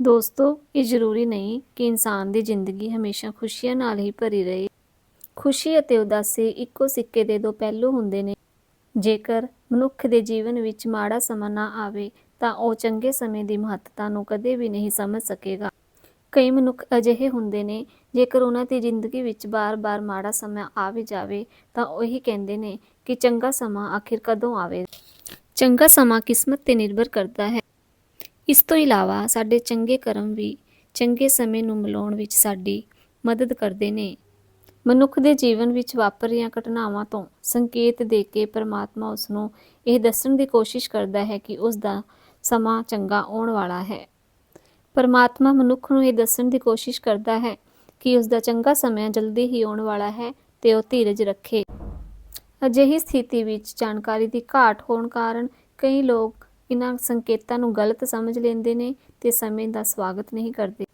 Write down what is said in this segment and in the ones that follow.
ਦੋਸਤੋ, ਇਹ ਜ਼ਰੂਰੀ ਨਹੀਂ ਕਿ ਇਨਸਾਨ ਦੀ ਜ਼ਿੰਦਗੀ ਹਮੇਸ਼ਾ ਖੁਸ਼ੀਆਂ ਨਾਲ ਹੀ ਭਰੀ ਰਹੇ। ਖੁਸ਼ੀ ਅਤੇ ਉਦਾਸੀ ਇੱਕੋ ਸਿੱਕੇ ਦੇ ਦੋ ਪਹਿਲੂ ਹੁੰਦੇ ਨੇ। ਜੇਕਰ ਮਨੁੱਖ ਦੇ ਜੀਵਨ ਵਿੱਚ ਮਾੜਾ ਸਮਾਂ ਨਾ ਆਵੇ, ਤਾਂ ਉਹ ਚੰਗੇ ਸਮੇਂ ਦੀ ਮਹੱਤਤਾ ਨੂੰ ਕਦੇ ਵੀ ਨਹੀਂ ਸਮਝ ਸਕੇਗਾ। ਕਈ ਮਨੁੱਖ ਅਜਿਹੇ ਹੁੰਦੇ ਨੇ, ਜੇਕਰ ਉਹਨਾਂ ਦੀ ਜ਼ਿੰਦਗੀ ਵਿੱਚ ਬਾਰ-ਬਾਰ ਮਾੜਾ ਸਮਾਂ ਆ ਜਾਵੇ, ਤਾਂ ਉਹ ਇਹੀ ਕਹਿੰਦੇ ਨੇ ਕਿ ਚੰਗਾ ਸਮਾਂ ਆਖਿਰ ਕਦੋਂ ਆਵੇ ਚੰਗਾ ਸਮਾਂ ਕਿਸਮਤ ਤੇ ਨਿਰਭਰ ਕਰਦਾ ਹੈ। ਇਸ ਤੋਂ ਇਲਾਵਾ ਸਾਡੇ ਚੰਗੇ ਕਰਮ ਵੀ ਚੰਗੇ ਸਮੇਂ ਨੂੰ ਮਿਲਾਉਣ ਵਿੱਚ ਸਾਡੀ ਮਦਦ ਕਰਦੇ ਨੇ। ਮਨੁੱਖ ਦੇ ਜੀਵਨ ਵਿੱਚ ਵਾਪਰ ਰਹੀਆਂ ਘਟਨਾਵਾਂ ਤੋਂ ਸੰਕੇਤ ਦੇ ਕੇ ਪਰਮਾਤਮਾ ਉਸ ਨੂੰ ਇਹ ਦੱਸਣ ਦੀ ਕੋਸ਼ਿਸ਼ ਕਰਦਾ ਹੈ ਕਿ ਉਸ ਦਾ ਸਮਾਂ ਚੰਗਾ ਆਉਣ ਵਾਲਾ ਹੈ। ਪਰਮਾਤਮਾ ਮਨੁੱਖ ਨੂੰ ਇਹ ਦੱਸਣ ਦੀ ਕੋਸ਼ਿਸ਼ ਕਰਦਾ ਹੈ ਕਿ ਉਸ ਦਾ ਚੰਗਾ ਸਮਾਂ ਜਲਦੀ ਹੀ ਆਉਣ ਵਾਲਾ ਹੈ ਤੇ ਉਹ ਧੀਰਜ ਰੱਖੇ। ਅਜਿਹੀ ਸਥਿਤੀ ਵਿੱਚ ਜਾਣਕਾਰੀ ਦੀ ਘਾਟ ਹੋਣ ਕਾਰਨ ਕਈ ਲੋਕ ਇਹਨਾਂ ਸੰਕੇਤਾਂ ਨੂੰ ਗਲਤ ਸਮਝ ਲੈਂਦੇ ਨੇ ਤੇ ਸਮੇਂ ਦਾ ਸਵਾਗਤ ਨਹੀਂ ਕਰਦੇ।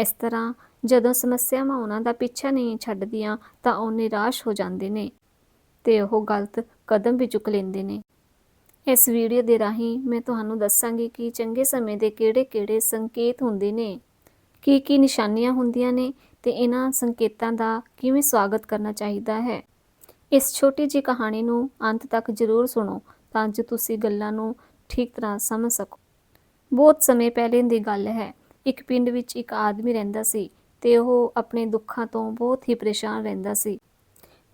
ਇਸ ਤਰ੍ਹਾਂ ਜਦੋਂ ਸਮੱਸਿਆਵਾਂ ਉਹਨਾਂ ਦਾ ਪਿੱਛਾ ਨਹੀਂ ਛੱਡਦੀਆਂ ਤਾਂ ਉਹ ਨਿਰਾਸ਼ ਹੋ ਜਾਂਦੇ ਨੇ ਤੇ ਉਹ ਗਲਤ ਕਦਮ ਵੀ ਚੁੱਕ ਲੈਂਦੇ ਨੇ। ਇਸ ਵੀਡੀਓ ਦੇ ਰਾਹੀਂ ਮੈਂ ਤੁਹਾਨੂੰ ਦੱਸਾਂਗੀ ਕਿ ਚੰਗੇ ਸਮੇਂ ਦੇ ਕਿਹੜੇ-ਕਿਹੜੇ ਸੰਕੇਤ ਹੁੰਦੇ ਨੇ ਕੀ ਕੀ ਨਿਸ਼ਾਨੀਆਂ ਹੁੰਦੀਆਂ ਨੇ ਤੇ ਇਹਨਾਂ ਸੰਕੇਤਾਂ ਦਾ ਕਿਵੇਂ ਸਵਾਗਤ ਕਰਨਾ ਚਾਹੀਦਾ ਹੈ। ਇਸ ਛੋਟੀ ਜਿਹੀ ਕਹਾਣੀ ਨੂੰ ਅੰਤ ਤੱਕ ਜ਼ਰੂਰ ਸੁਣੋ ਤਾਂ ਜੋ ਤੁਸੀਂ ਗੱਲਾਂ ਨੂੰ ਠੀਕ ਤਰ੍ਹਾਂ ਸਮਝ ਸਕੋ। ਬਹੁਤ ਸਮੇਂ ਪਹਿਲੇ ਦੀ ਗੱਲ ਹੈ। ਇੱਕ ਪਿੰਡ ਵਿੱਚ ਇੱਕ ਆਦਮੀ ਰਹਿੰਦਾ ਸੀ ਤੇ ਉਹ ਆਪਣੇ ਦੁੱਖਾਂ ਤੋਂ ਬਹੁਤ ਹੀ ਪਰੇਸ਼ਾਨ ਰਹਿੰਦਾ ਸੀ।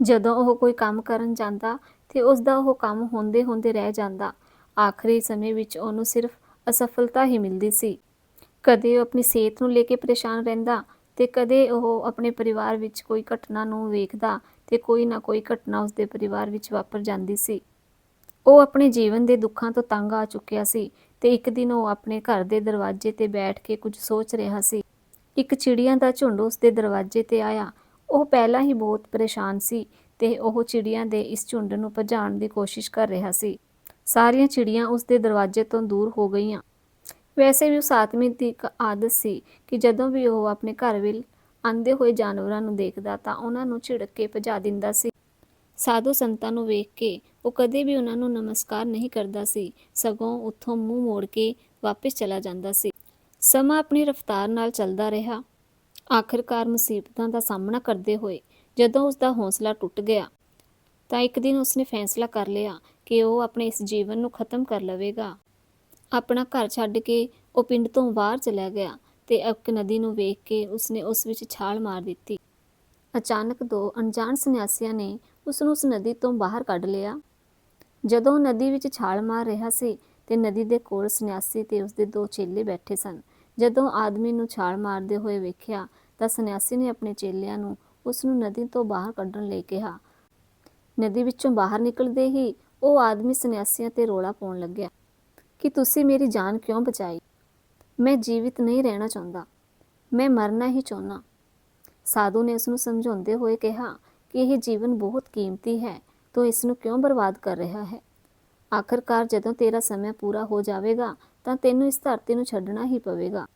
ਜਦੋਂ ਉਹ ਕੋਈ ਕੰਮ ਕਰਨ ਜਾਂਦਾ ਤੇ ਉਸ ਦਾ ਉਹ ਕੰਮ ਹੁੰਦੇ ਹੁੰਦੇ ਰਹਿ ਜਾਂਦਾ, ਆਖਰੀ ਸਮੇਂ ਵਿੱਚ ਉਹਨੂੰ ਸਿਰਫ ਅਸਫਲਤਾ ਹੀ ਮਿਲਦੀ ਸੀ। ਕਦੇ ਉਹ ਆਪਣੀ ਸਿਹਤ ਨੂੰ ਲੈ ਕੇ ਪਰੇਸ਼ਾਨ ਰਹਿੰਦਾ ਤੇ ਕਦੇ ਉਹ ਆਪਣੇ ਪਰਿਵਾਰ ਵਿੱਚ ਕੋਈ ਘਟਨਾ ਨੂੰ ਵੇਖਦਾ ਤੇ ਕੋਈ ਨਾ ਕੋਈ ਘਟਨਾ ਉਸਦੇ ਪਰਿਵਾਰ ਵਿੱਚ ਵਾਪਰ ਜਾਂਦੀ ਸੀ। ਉਹ ਆਪਣੇ ਜੀਵਨ ਦੇ ਦੁੱਖਾਂ ਤੋਂ ਤੰਗ ਆ ਚੁੱਕਿਆ ਸੀ ਤੇ ਇੱਕ ਦਿਨ ਉਹ ਆਪਣੇ ਘਰ ਦੇ ਦਰਵਾਜ਼ੇ ਤੇ ਬੈਠ ਕੇ ਕੁਝ ਸੋਚ ਰਿਹਾ ਸੀ। ਇੱਕ ਚਿੜੀਆਂ ਦਾ ਝੁੰਡ ਉਸਦੇ ਦਰਵਾਜ਼ੇ ਤੇ ਆਇਆ। ਉਹ ਪਹਿਲਾਂ ਹੀ ਬਹੁਤ ਪਰੇਸ਼ਾਨ ਸੀ ਤੇ ਉਹ ਚਿੜੀਆਂ ਦੇ ਇਸ ਝੁੰਡ ਨੂੰ ਭਜਾਉਣ ਦੀ ਕੋਸ਼ਿਸ਼ ਕਰ ਰਿਹਾ ਸੀ। ਸਾਰੀਆਂ ਚਿੜੀਆਂ ਉਸਦੇ ਦਰਵਾਜ਼ੇ ਤੋਂ ਦੂਰ ਹੋ ਗਈਆਂ। ਵੈਸੇ ਵੀ ਉਸ ਆਦਮੀ ਦੀ ਇੱਕ ਆਦਤ ਸੀ ਕਿ ਜਦੋਂ ਵੀ ਉਹ ਆਪਣੇ ਘਰ ਵਿੱਚ ਆਂਦੇ ਹੋਏ ਜਾਨਵਰਾਂ ਨੂੰ ਦੇਖਦਾ ਤਾਂ ਉਹਨਾਂ ਨੂੰ ਝਿੜਕ ਕੇ ਭਜਾ ਦਿੰਦਾ ਸੀ। ਸਾਧੂ ਸੰਤਾਂ ਨੂੰ ਵੇਖ ਕੇ ਉਹ ਕਦੇ ਵੀ ਉਹਨਾਂ ਨੂੰ ਨਮਸਕਾਰ ਨਹੀਂ ਕਰਦਾ ਸੀ। ਸਗੋਂ ਉੱਥੋਂ ਮੂੰਹ ਮੋੜ ਕੇ ਵਾਪਸ ਚਲਾ ਜਾਂਦਾ ਸੀ। ਸਮਾਂ ਆਪਣੀ ਰਫ਼ਤਾਰ ਨਾਲ ਚੱਲਦਾ ਰਿਹਾ। ਆਖਰਕਾਰ ਮੁਸੀਬਤਾਂ ਦਾ ਸਾਹਮਣਾ ਕਰਦੇ ਹੋਏ ਜਦੋਂ ਉਸ ਦਾ ਹੌਸਲਾ ਟੁੱਟ ਗਿਆ, ਤਾਂ ਇੱਕ ਦਿਨ ਉਸਨੇ ਫੈਸਲਾ ਕਰ ਲਿਆ ਕਿ ਉਹ ਆਪਣੇ ਇਸ ਜੀਵਨ ਨੂੰ ਖਤਮ ਕਰ ਲਵੇਗਾ। ਆਪਣਾ ਘਰ ਛੱਡ ਕੇ ਉਹ ਪਿੰਡ ਤੋਂ ਬਾਹਰ ਚਲਾ ਗਿਆ ਤੇ ਇੱਕ ਨਦੀ ਨੂੰ ਵੇਖ ਕੇ ਉਸਨੇ ਉਸ ਵਿੱਚ ਛਾਲ ਮਾਰ ਦਿੱਤੀ। ਅਚਾਨਕ ਦੋ ਅਣਜਾਣ ਸੰਨਿਆਸੀਆਂ ਨੇ ਉਸ ਨੂੰ ਉਸ ਨਦੀ ਤੋਂ ਬਾਹਰ ਕੱਢ ਲਿਆ। ਜਦੋਂ ਨਦੀ ਵਿੱਚ ਛਾਲ ਮਾਰ ਰਿਹਾ ਸੀ ਤੇ ਨਦੀ ਦੇ ਕੋਲ ਸੰਨਿਆਸੀ ਤੇ ਉਸਦੇ ਦੋ ਚੇਲੇ ਬੈਠੇ ਸਨ। ਜਦੋਂ ਆਦਮੀ ਨੂੰ ਛਾਲ ਮਾਰਦੇ ਹੋਏ ਵੇਖਿਆ ਤਾਂ ਸੰਨਿਆਸੀ ਨੇ ਆਪਣੇ ਚੇਲਿਆਂ ਨੂੰ ਉਸ ਨੂੰ ਨਦੀ ਤੋਂ ਬਾਹਰ ਕੱਢਣ ਲਈ ਕਿਹਾ। ਨਦੀ ਵਿੱਚੋਂ ਬਾਹਰ ਨਿਕਲਦੇ ਹੀ ਉਹ ਆਦਮੀ ਸੰਨਿਆਸੀਆਂ ਤੇ ਰੋਲਾ ਪਾਉਣ ਲੱਗਿਆ। ਕਿ ਤੁਸੀਂ ਮੇਰੀ ਜਾਨ ਕਿਉਂ ਬਚਾਈ? ਮੈਂ ਜੀਵਿਤ ਨਹੀਂ ਰਹਿਣਾ ਚਾਹੁੰਦਾ। ਮੈਂ ਮਰਨਾ ਹੀ ਚਾਹੁੰਦਾ। ਸਾਧੂ ਨੇ ਉਸ ਨੂੰ ਸਮਝਾਉਂਦੇ ਹੋਏ ਕਿਹਾ ਕਿ ਇਹ ਜੀਵਨ ਬਹੁਤ ਕੀਮਤੀ ਹੈ, ਤੂੰ ਇਸ ਨੂੰ ਕਿਉਂ ਬਰਬਾਦ ਕਰ ਰਿਹਾ ਹੈ? ਆਖਰਕਾਰ ਜਦੋਂ ਤੇਰਾ ਸਮਾਂ ਪੂਰਾ ਹੋ ਜਾਵੇਗਾ, ਤਾਂ ਤੈਨੂੰ ਇਸ ਧਰਤੀ ਨੂੰ ਛੱਡਣਾ ਹੀ ਪਵੇਗਾ।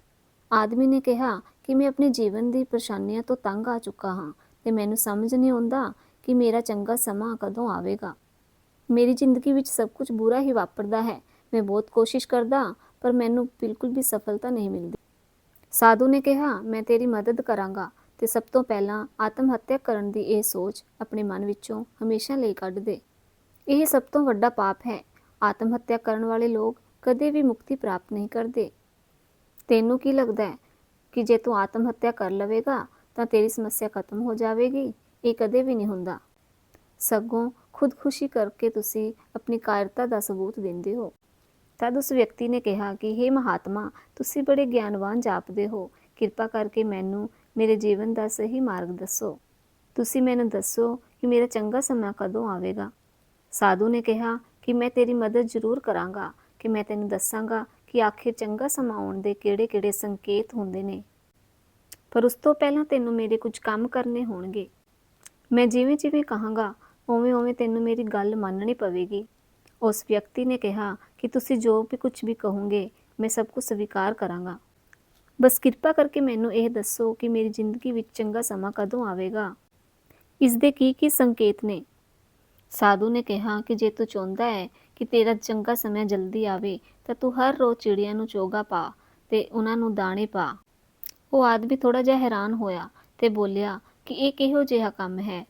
ਆਦਮੀ ਨੇ ਕਿਹਾ ਕਿ ਮੈਂ ਆਪਣੇ ਜੀਵਨ ਦੀ ਪਰੇਸ਼ਾਨੀਆਂ ਤੋਂ ਤੰਗ ਆ ਚੁੱਕਾ ਹਾਂ ਤੇ ਮੈਨੂੰ ਸਮਝ ਨਹੀਂ ਆਉਂਦਾ ਕਿ ਮੇਰਾ ਚੰਗਾ ਸਮਾਂ ਕਦੋਂ ਆਵੇਗਾ। ਮੇਰੀ ਜ਼ਿੰਦਗੀ ਵਿੱਚ ਸਭ ਕੁਝ ਬੁਰਾ ਹੀ ਵਾਪਰਦਾ ਹੈ। ਮੈਂ ਬਹੁਤ ਕੋਸ਼ਿਸ਼ ਕਰਦਾ, ਪਰ ਮੈਨੂੰ ਬਿਲਕੁਲ ਵੀ ਸਫਲਤਾ ਨਹੀਂ ਮਿਲਦੀ। ਸਾਧੂ ਨੇ ਕਿਹਾ, ਮੈਂ ਤੇਰੀ ਮਦਦ ਕਰਾਂਗਾ। ਤੇ ਸਭ ਤੋਂ ਪਹਿਲਾਂ ਆਤਮ ਹੱਤਿਆ ਕਰਨ ਦੀ ਇਹ ਸੋਚ ਆਪਣੇ ਮਨ ਵਿੱਚੋਂ ਹਮੇਸ਼ਾ ਲਈ ਕੱਢ ਦੇ। ਇਹ ਸਭ ਤੋਂ ਵੱਡਾ ਪਾਪ ਹੈ। ਆਤਮ ਹੱਤਿਆ ਕਰਨ ਵਾਲੇ ਲੋਕ ਕਦੇ ਵੀ ਮੁਕਤੀ ਪ੍ਰਾਪਤ ਨਹੀਂ ਕਰਦੇ। ਤੈਨੂੰ ਕੀ ਲੱਗਦਾ ਹੈ ਕਿ ਜੇ ਤੂੰ ਆਤਮ ਹੱਤਿਆ ਕਰ ਲਵੇਗਾ ਤਾਂ ਤੇਰੀ ਸਮੱਸਿਆ ਖਤਮ ਹੋ ਜਾਵੇਗੀ? ਇਹ ਕਦੇ ਵੀ ਨਹੀਂ ਹੁੰਦਾ। ਸਗੋਂ ਖੁਦਕੁਸ਼ੀ ਕਰਕੇ ਤੁਸੀਂ ਆਪਣੀ ਕਾਇਰਤਾ ਦਾ ਸਬੂਤ ਦਿੰਦੇ ਹੋ। ਤਦ ਉਸ ਵਿਅਕਤੀ ਨੇ ਕਿਹਾ ਕਿ हे ਮਹਾਤਮਾ, ਤੁਸੀਂ ਬੜੇ ਗਿਆਨਵਾਨ ਜਾਪਦੇ ਹੋ। ਕਿਰਪਾ ਕਰਕੇ ਮੈਨੂੰ ਮੇਰੇ ਜੀਵਨ ਦਾ ਸਹੀ ਮਾਰਗ ਦੱਸੋ। ਤੁਸੀਂ ਮੈਨੂੰ ਦੱਸੋ ਕਿ ਮੇਰਾ ਚੰਗਾ ਸਮਾਂ ਕਦੋਂ ਆਵੇਗਾ। ਸਾਧੂ ਨੇ ਕਿਹਾ ਕਿ ਮੈਂ ਤੇਰੀ ਮਦਦ ਜ਼ਰੂਰ ਕਰਾਂਗਾ, ਕਿ ਮੈਂ ਤੈਨੂੰ ਦੱਸਾਂਗਾ ਕਿ ਆਖਿਰ ਚੰਗਾ ਸਮਾਂ ਆਉਣ ਦੇ ਕਿਹੜੇ-ਕਿਹੜੇ ਸੰਕੇਤ ਹੁੰਦੇ ਨੇ। ਪਰ ਉਸ ਤੋਂ ਪਹਿਲਾਂ ਤੈਨੂੰ ਮੇਰੇ ਕੁਝ ਕੰਮ ਕਰਨੇ ਹੋਣਗੇ। ਮੈਂ ਜਿਵੇਂ-ਜਿਵੇਂ ਕਹਾਂਗਾ ਉਵੇਂ-ਉਵੇਂ ਤੈਨੂੰ ਮੇਰੀ ਗੱਲ ਮੰਨਣੀ ਪਵੇਗੀ। ਉਸ ਵਿਅਕਤੀ ਨੇ ਕਿਹਾ ਕਿ ਤੁਸੀਂ ਜੋ ਵੀ ਕੁਝ ਵੀ ਕਹੋਗੇ, ਮੈਂ ਸਭ ਕੁਝ ਸਵੀਕਾਰ ਕਰਾਂਗਾ। ਬਸ ਕਿਰਪਾ ਕਰਕੇ ਮੈਨੂੰ ਇਹ ਦੱਸੋ ਕਿ ਮੇਰੀ ਜ਼ਿੰਦਗੀ ਵਿੱਚ ਚੰਗਾ ਸਮਾਂ ਕਦੋਂ ਆਵੇਗਾ? ਇਸ ਦੇ ਕੀ ਕੀ ਸੰਕੇਤ ਨੇ? ਸਾਧੂ ਨੇ ਕਿਹਾ ਕਿ ਜੇ ਤੂੰ ਚਾਹੁੰਦਾ ਹੈ ਕਿ ਤੇਰਾ ਚੰਗਾ ਸਮਾਂ ਜਲਦੀ ਆਵੇ, ਤਾਂ ਤੂੰ ਹਰ ਰੋਜ਼ ਚਿੜੀਆਂ ਨੂੰ ਚੋਗਾ ਪਾ ਤੇ ਉਹਨਾਂ ਨੂੰ ਦਾਣੇ ਪਾ। ਉਹ ਆਦਮੀ ਥੋੜਾ ਜਿਹਾ ਹੈਰਾਨ ਹੋਇਆ ਤੇ ਬੋਲਿਆ ਕਿ ਇਹ ਕਿਹੋ ਜਿਹਾ ਕੰਮ ਹੈ?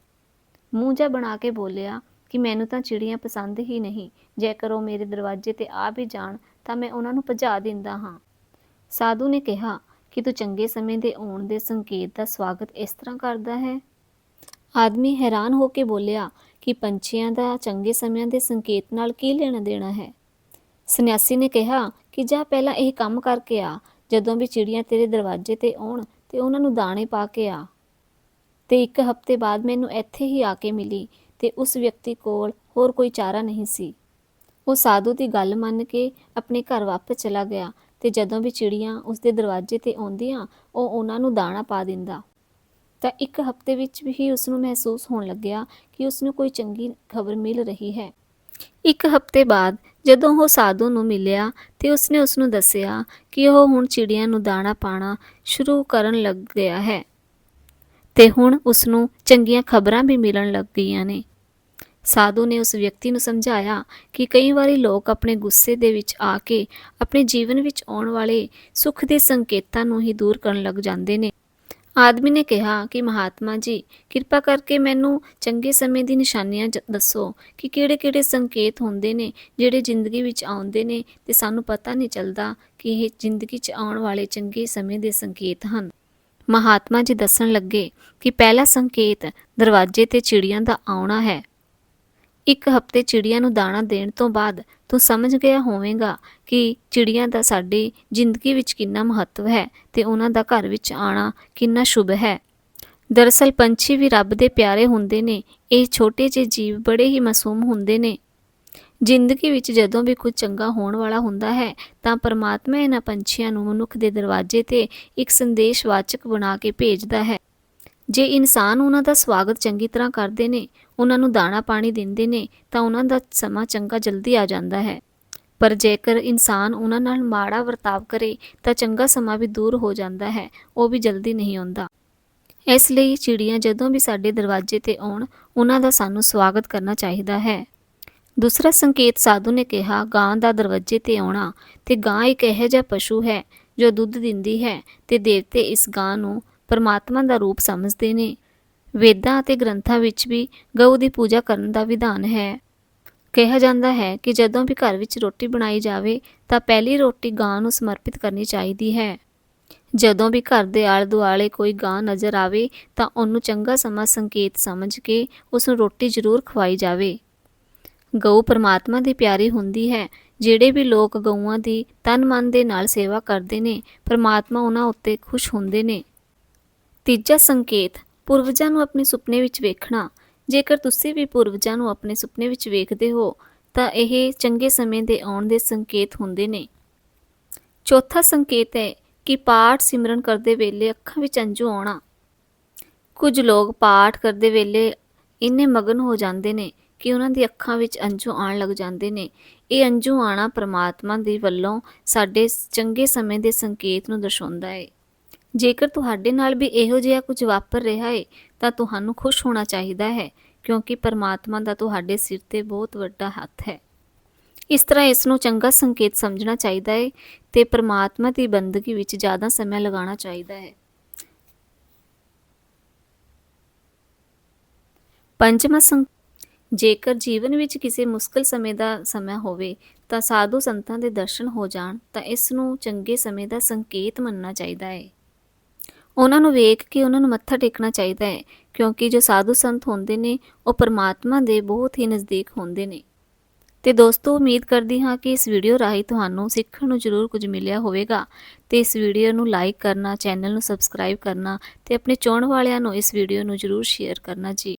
ਮੂੰਹ ਜਿਹਾ ਬਣਾ ਕੇ ਬੋਲਿਆ ਕਿ ਮੈਨੂੰ ਤਾਂ ਚਿੜੀਆਂ ਪਸੰਦ ਹੀ ਨਹੀਂ, ਜੇਕਰ ਉਹ ਮੇਰੇ ਦਰਵਾਜ਼ੇ ਤੇ ਆ ਵੀ ਜਾਣ, ਤਾਂ ਮੈਂ ਉਹਨਾਂ ਨੂੰ ਭਜਾ ਦਿੰਦਾ ਹਾਂ। ਸਾਧੂ ਨੇ ਕਿਹਾ ਕਿ ਤੂੰ ਚੰਗੇ ਸਮੇਂ ਦੇ ਆਉਣ ਦੇ ਸੰਕੇਤ ਦਾ ਸਵਾਗਤ ਇਸ ਤਰ੍ਹਾਂ ਕਰਦਾ ਹੈ। ਆਦਮੀ ਹੈਰਾਨ ਹੋ ਕੇ ਬੋਲਿਆ ਕਿ ਪੰਛੀਆਂ ਦਾ ਚੰਗੇ ਸਮਿਆਂ ਦੇ ਸੰਕੇਤ ਨਾਲ ਕੀ ਲੈਣਾ ਦੇਣਾ ਹੈ। ਸੰਨਿਆਸੀ ਨੇ ਕਿਹਾ ਕਿ ਜਾ ਪਹਿਲਾਂ ਇਹ ਕੰਮ ਕਰਕੇ ਆ, ਜਦੋਂ ਵੀ ਚਿੜੀਆਂ ਤੇਰੇ ਦਰਵਾਜ਼ੇ ਤੇ ਆਉਣ ਤੇ ਉਹਨਾਂ ਨੂੰ ਦਾਣੇ ਪਾ ਕੇ ਆ। ਤੇ ਇੱਕ ਹਫ਼ਤੇ ਬਾਅਦ ਮੈਨੂੰ ਇੱਥੇ ਹੀ ਆ ਕੇ ਮਿਲੀ ਤੇ ਉਸ ਵਿਅਕਤੀ ਕੋਲ ਹੋਰ ਕੋਈ ਚਾਰਾ ਨਹੀਂ ਸੀ। ਉਹ ਸਾਧੂ ਦੀ ਗੱਲ ਮੰਨ ਕੇ ਆਪਣੇ ਘਰ ਵਾਪਸ ਚਲਾ ਗਿਆ ਤੇ ਜਦੋਂ ਵੀ ਚਿੜੀਆਂ ਉਸ ਦੇ ਦਰਵਾਜ਼ੇ ਤੇ ਆਉਂਦੀਆਂ, ਉਹ ਉਹਨਾਂ ਨੂੰ ਦਾਣਾ ਪਾ ਦਿੰਦਾ। ਤਾਂ ਇੱਕ ਹਫ਼ਤੇ ਵਿੱਚ ਹੀ ਉਸ ਨੂੰ ਮਹਿਸੂਸ ਹੋਣ ਲੱਗਿਆ ਕਿ ਉਸ ਨੂੰ ਕੋਈ ਚੰਗੀ ਖਬਰ ਮਿਲ ਰਹੀ ਹੈ। ਇੱਕ ਹਫ਼ਤੇ ਬਾਅਦ ਜਦੋਂ ਉਹ ਸਾਧੂ ਨੂੰ ਮਿਲਿਆ ਤੇ ਉਸਨੇ ਉਸ ਨੂੰ ਦੱਸਿਆ ਕਿ ਉਹ ਹੁਣ ਚਿੜੀਆਂ ਨੂੰ ਦਾਣਾ ਪਾਣਾ ਸ਼ੁਰੂ ਕਰਨ ਲੱਗ ਗਿਆ ਹੈ ਤੇ ਹੁਣ ਉਸ ਨੂੰ ਚੰਗੀਆਂ ਖਬਰਾਂ ਵੀ ਮਿਲਣ ਲੱਗ ਗਈਆਂ ਨੇ। ਸਾਧੂ ਨੇ ਉਸ ਵਿਅਕਤੀ ਨੂੰ ਸਮਝਾਇਆ ਕਿ ਕਈ ਵਾਰੀ ਲੋਕ ਆਪਣੇ ਗੁੱਸੇ ਦੇ ਵਿੱਚ ਆ ਕੇ ਆਪਣੇ ਜੀਵਨ ਵਿੱਚ ਆਉਣ ਵਾਲੇ ਸੁੱਖ ਦੇ ਸੰਕੇਤਾਂ ਨੂੰ ਹੀ ਦੂਰ ਕਰਨ ਲੱਗ ਜਾਂਦੇ ਨੇ। ਆਦਮੀ ਨੇ ਕਿਹਾ ਕਿ, ਮਹਾਤਮਾ ਜੀ, ਕਿਰਪਾ ਕਰਕੇ ਮੈਨੂੰ ਚੰਗੇ ਸਮੇਂ ਦੀ ਨਿਸ਼ਾਨੀਆਂ ਜ- ਦੱਸੋ ਕਿ ਕਿਹੜੇ-ਕਿਹੜੇ ਸੰਕੇਤ ਹੁੰਦੇ ਨੇ ਜਿਹੜੇ ਜ਼ਿੰਦਗੀ ਵਿੱਚ ਆਉਂਦੇ ਨੇ ਤੇ ਸਾਨੂੰ ਪਤਾ ਨਹੀਂ ਚੱਲਦਾ ਕਿ ਇਹ ਜ਼ਿੰਦਗੀ 'ਚ ਆਉਣ ਵਾਲੇ ਚੰਗੇ ਸਮੇਂ ਦੇ ਸੰਕੇਤ ਹਨ। ਮਹਾਤਮਾ ਜੀ ਦੱਸਣ ਲੱਗੇ ਕਿ ਪਹਿਲਾ ਸੰਕੇਤ ਦਰਵਾਜ਼ੇ ਤੇ ਚਿੜੀਆਂ ਦਾ ਆਉਣਾ ਹੈ। ਇੱਕ ਹਫ਼ਤੇ ਚਿੜੀਆਂ ਨੂੰ ਦਾਣਾ ਦੇਣ ਤੋਂ ਬਾਅਦ ਤੂੰ ਸਮਝ ਗਿਆ ਹੋਵੇਂਗਾ ਕਿ ਚਿੜੀਆਂ ਦਾ ਸਾਡੀ ਜ਼ਿੰਦਗੀ ਵਿੱਚ ਕਿੰਨਾ ਮਹੱਤਵ ਹੈ ਤੇ ਉਹਨਾਂ ਦਾ ਘਰ ਵਿੱਚ ਆਣਾ ਕਿੰਨਾ ਸ਼ੁਭ ਹੈ। ਦਰਅਸਲ ਪੰਛੀ ਵੀ ਰੱਬ ਦੇ ਪਿਆਰੇ ਹੁੰਦੇ ਨੇ, ਇਹ ਛੋਟੇ ਜਿਹੇ ਜੀਵ ਬੜੇ ਹੀ ਮਾਸੂਮ ਹੁੰਦੇ ਨੇ। ਜ਼ਿੰਦਗੀ ਵਿੱਚ ਜਦੋਂ ਵੀ ਕੁਝ ਚੰਗਾ ਹੋਣ ਵਾਲਾ ਹੁੰਦਾ ਹੈ, ਤਾਂ ਪਰਮਾਤਮਾ ਇਹਨਾਂ ਪੰਛੀਆਂ ਨੂੰ ਮਨੁੱਖ ਦੇ ਦਰਵਾਜ਼ੇ ਤੇ ਇੱਕ ਸੰਦੇਸ਼ਵਾਚਕ ਬਣਾ ਕੇ ਭੇਜਦਾ ਹੈ। ਜੇ ਇਨਸਾਨ ਉਹਨਾਂ ਦਾ ਸਵਾਗਤ ਚੰਗੀ ਤਰ੍ਹਾਂ ਕਰਦੇ ਨੇ, ਉਹਨਾਂ ਨੂੰ ਦਾਣਾ ਪਾਣੀ ਦਿੰਦੇ ਨੇ, ਤਾਂ ਉਹਨਾਂ ਦਾ ਸਮਾਂ ਚੰਗਾ ਜਲਦੀ ਆ ਜਾਂਦਾ ਹੈ। ਪਰ ਜੇਕਰ ਇਨਸਾਨ ਉਹਨਾਂ ਨਾਲ ਮਾੜਾ ਵਰਤਾਵ ਕਰੇ, ਤਾਂ ਚੰਗਾ ਸਮਾਂ ਵੀ ਦੂਰ ਹੋ ਜਾਂਦਾ ਹੈ, ਉਹ ਵੀ ਜਲਦੀ ਨਹੀਂ ਆਉਂਦਾ। ਇਸ ਲਈ ਚਿੜੀਆਂ ਜਦੋਂ ਵੀ ਸਾਡੇ ਦਰਵਾਜ਼ੇ ਤੇ ਆਉਣ, ਉਹਨਾਂ ਦਾ ਸਾਨੂੰ ਸਵਾਗਤ ਕਰਨਾ ਚਾਹੀਦਾ ਹੈ। ਦੂਸਰਾ ਸੰਕੇਤ ਸਾਧੂ ਨੇ ਕਿਹਾ, ਗਾਂ ਦਾ ਦਰਵਾਜ਼ੇ ਤੇ ਆਉਣਾ, ਤੇ ਗਾਂ ਇੱਕ ਇਹੋ ਜਿਹਾ ਪਸ਼ੂ ਹੈ, ਜੋ ਦੁੱਧ ਦਿੰਦੀ ਹੈ, ਤੇ ਦੇਵਤੇ ਇਸ ਗਾਂ ਨੂੰ ਪਰਮਾਤਮਾ ਦਾ ਰੂਪ ਸਮਝਦੇ ਨੇ। ਵੇਦਾਂ ਅਤੇ ਗ੍ਰੰਥਾਂ ਵਿੱਚ ਵੀ ਗਊ ਦੀ ਪੂਜਾ ਕਰਨ ਦਾ ਵਿਧਾਨ ਹੈ। ਕਿਹਾ ਜਾਂਦਾ ਹੈ ਕਿ ਜਦੋਂ ਵੀ ਘਰ ਵਿੱਚ ਰੋਟੀ ਬਣਾਈ ਜਾਵੇ, ਤਾਂ ਪਹਿਲੀ ਰੋਟੀ ਗਾਂ ਨੂੰ ਸਮਰਪਿਤ ਕਰਨੀ ਚਾਹੀਦੀ ਹੈ। ਜਦੋਂ ਵੀ ਘਰ ਦੇ ਆਲੇ ਦੁਆਲੇ ਕੋਈ ਗਾਂ ਨਜ਼ਰ ਆਵੇ, ਤਾਂ ਉਹਨੂੰ ਚੰਗਾ ਸਮਾਂ ਸੰਕੇਤ ਸਮਝ ਕੇ ਉਸ ਨੂੰ ਰੋਟੀ ਜ਼ਰੂਰ ਖਵਾਈ ਜਾਵੇ। ਗਊ ਪਰਮਾਤਮਾ ਦੀ ਪਿਆਰੀ ਹੁੰਦੀ ਹੈ। ਜਿਹੜੇ ਵੀ ਲੋਕ ਗਊਆਂ ਦੀ ਤਨ ਮਨ ਦੇ ਨਾਲ ਸੇਵਾ ਕਰਦੇ ਨੇ, ਪਰਮਾਤਮਾ ਉਹਨਾਂ ਉੱਤੇ ਖੁਸ਼ ਹੁੰਦੇ ਨੇ। ਤੀਜਾ ਸੰਕੇਤ, ਪੂਰਵਜਾਂ ਨੂੰ ਆਪਣੇ ਸੁਪਨੇ ਵਿੱਚ ਵੇਖਣਾ। ਜੇਕਰ ਤੁਸੀਂ ਵੀ ਪੂਰਵਜਾਂ ਨੂੰ ਆਪਣੇ ਸੁਪਨੇ ਵਿੱਚ ਵੇਖਦੇ ਹੋ, ਤਾਂ ਇਹ ਚੰਗੇ ਸਮੇਂ ਦੇ ਆਉਣ ਦੇ ਸੰਕੇਤ ਹੁੰਦੇ ਨੇ। ਚੌਥਾ ਸੰਕੇਤ ਹੈ ਕਿ ਪਾਠ ਸਿਮਰਨ ਕਰਦੇ ਵੇਲੇ ਅੱਖਾਂ ਵਿੱਚ ਅੰਜੂ ਆਉਣਾ। ਕੁਝ ਲੋਕ ਪਾਠ ਕਰਦੇ ਵੇਲੇ ਇੰਨੇ ਮਗਨ ਹੋ ਜਾਂਦੇ ਨੇ ਕਿ ਉਹਨਾਂ ਦੀ ਅੱਖਾਂ ਵਿੱਚ ਅੰਜੂ ਆਉਣ ਲੱਗ ਜਾਂਦੇ ਨੇ। ਇਹ ਅੰਜੂ ਆਣਾ ਪ੍ਰਮਾਤਮਾ ਦੇ ਵੱਲੋਂ ਸਾਡੇ ਚੰਗੇ ਸਮੇਂ ਦੇ ਸੰਕੇਤ ਨੂੰ ਦਰਸਾਉਂਦਾ ਹੈ। ਜੇਕਰ ਤੁਹਾਡੇ ਨਾਲ ਵੀ ਇਹੋ ਜਿਹਾ ਕੁਝ ਵਾਪਰ ਰਿਹਾ ਹੈ ਤਾਂ ਤੁਹਾਨੂੰ ਖੁਸ਼ ਹੋਣਾ ਚਾਹੀਦਾ ਹੈ, ਕਿਉਂਕਿ ਪਰਮਾਤਮਾ ਦਾ ਤੁਹਾਡੇ ਸਿਰ ਤੇ ਬਹੁਤ ਵੱਡਾ ਹੱਥ ਹੈ। ਇਸ ਤਰ੍ਹਾਂ ਇਸ ਨੂੰ ਚੰਗਾ ਸੰਕੇਤ ਸਮਝਣਾ ਚਾਹੀਦਾ ਹੈ ਤੇ ਪਰਮਾਤਮਾ ਦੀ ਬੰਦਗੀ ਵਿੱਚ ਜ਼ਿਆਦਾ ਸਮਾਂ ਲਗਾਉਣਾ ਚਾਹੀਦਾ ਹੈ। ਪੰਜਵਾਂ ਸੰ ਜੇਕਰ ਜੀਵਨ ਵਿੱਚ ਕਿਸੇ ਮੁਸ਼ਕਲ ਸਮੇਂ ਦਾ ਸਮਾਂ ਹੋਵੇ, ਤਾਂ ਸਾਧੂ ਸੰਤਾਂ ਦੇ ਦਰਸ਼ਨ ਹੋ ਜਾਣ, ਤਾਂ ਇਸ ਨੂੰ ਚੰਗੇ ਸਮੇਂ ਦਾ ਸੰਕੇਤ ਮੰਨਣਾ ਚਾਹੀਦਾ ਹੈ ਉਹਨਾਂ ਨੂੰ ਵੇਖ ਕੇ ਉਹਨਾਂ ਨੂੰ ਮੱਥਾ ਟੇਕਣਾ ਚਾਹੀਦਾ ਹੈ, ਕਿਉਂਕਿ ਜੋ ਸਾਧੂ ਸੰਤ ਹੁੰਦੇ ਨੇ, ਉਹ ਪਰਮਾਤਮਾ ਦੇ ਬਹੁਤ ਹੀ ਨਜ਼ਦੀਕ ਹੁੰਦੇ ਨੇ। ਤੇ ਦੋਸਤੋ, ਉਮੀਦ ਕਰਦੀ ਹਾਂ ਕਿ ਇਸ ਵੀਡੀਓ ਰਾਹੀਂ ਤੁਹਾਨੂੰ ਸਿੱਖਣ ਨੂੰ ਜ਼ਰੂਰ ਕੁਝ ਮਿਲਿਆ ਹੋਵੇਗਾ। ਤੇ ਇਸ ਵੀਡੀਓ ਨੂੰ ਲਾਈਕ ਕਰਨਾ, ਚੈਨਲ ਨੂੰ ਸਬਸਕ੍ਰਾਈਬ ਕਰਨਾ ਤੇ ਆਪਣੇ ਚੋਣ ਵਾਲਿਆਂ ਨੂੰ ਇਸ ਵੀਡੀਓ ਨੂੰ ਜ਼ਰੂਰ ਸ਼ੇਅਰ ਕਰਨਾ ਜੀ।